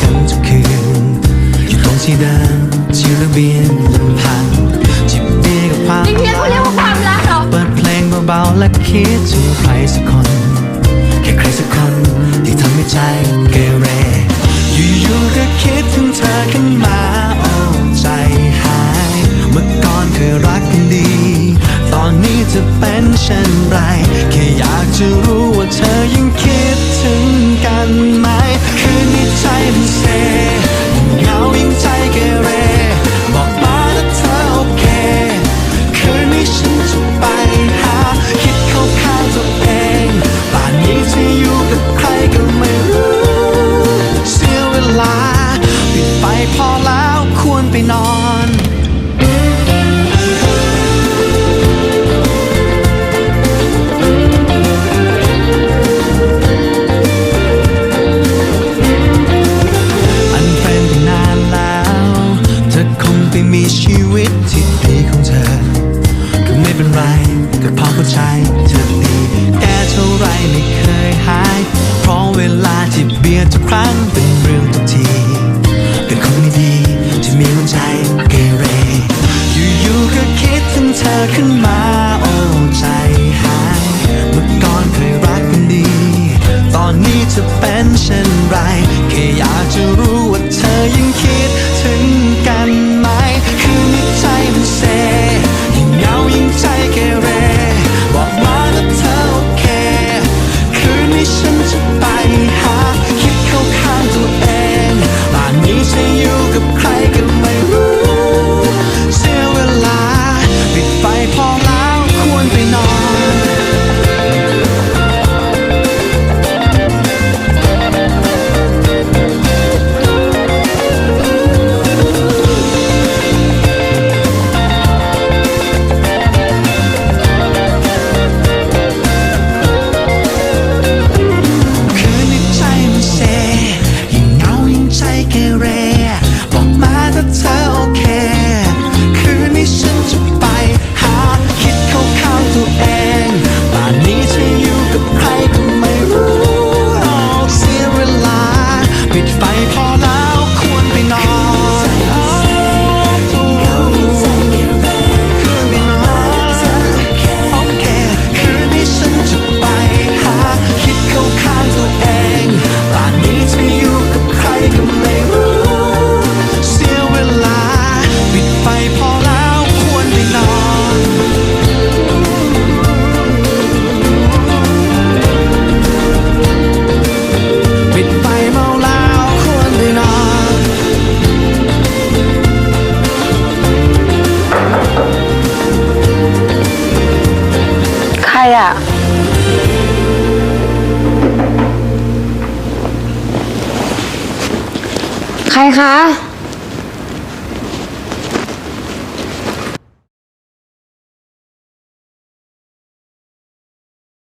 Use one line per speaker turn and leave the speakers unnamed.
กันทุกคืน อยู่ตรงที่เดิมที่ระเบียงลำพังจิบเบียร์กับความนี่เพียงเขาเรียกว่าความรักเหรอ เปิดเพลงเบาๆและคิดถึงใครสักคน แค่ใครสักคนที่ทำให้ใจเกเร อยู่ๆก็คิดถึงเธอขึ้นมาโอ้ใจหาย เมื่อก่อนเคยรักกันดี ตอนนี้จะเป็นเช่น นไปนอน
คะ